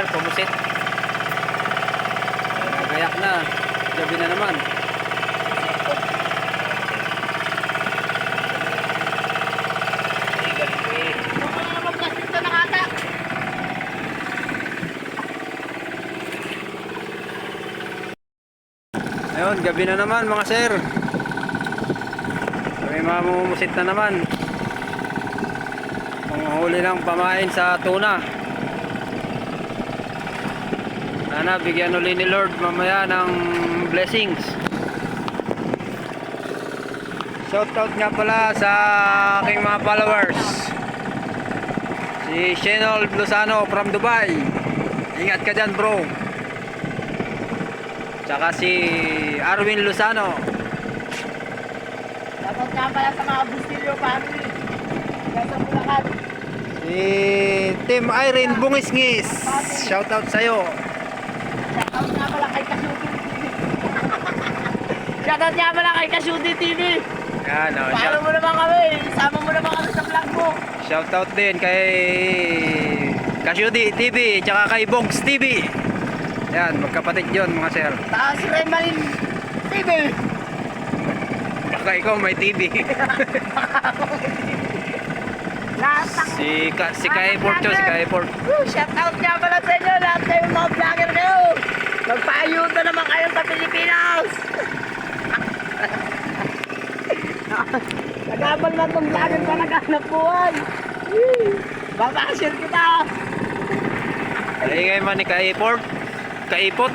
trailer, pumusit. Nagayak na. Gabi na naman. Ayun, gabi na naman mga sir. Kami mamumusit na naman. Panghuli ng pamain sa tuna. Sana bigyan uli ni Lord mamaya ng blessings. Shoutout nga pala sa aking mga followers. Si Shenol Lozano from Dubai. Ingat ka dyan bro. Tsaka si Arwin Lozano. Dapat nga pala sa mga Bustillo family. Kaya sa Bulacan. Si Team Irene Bungisngis. Shoutout sa'yo. Shoutout nga pala kay Kasuti TV. Shoutout nga pala kay Kasuti TV. Yan, oh, Paano shout, mo naman kami? Isama mo naman kami sa vlog mo. shoutout din kay Kasyudi TV. Tsaka kay Bogs TV. Yan, magkapatid yon mga sir. Si Remalin TV. Baka ikaw may TV. Lahat ng... si, ka, si Kai Porto, si Kai Porto. Woo, Shoutout nga pala sa inyo. Lahat kayo mga vlogger kayo. Magpa-ayuda naman kayo sa Pilipinas. Nagabal na itong vlogger pa naghanap buhay. Woo, Babashare kita. Ay, kay man ni Kai Port. Kaipot.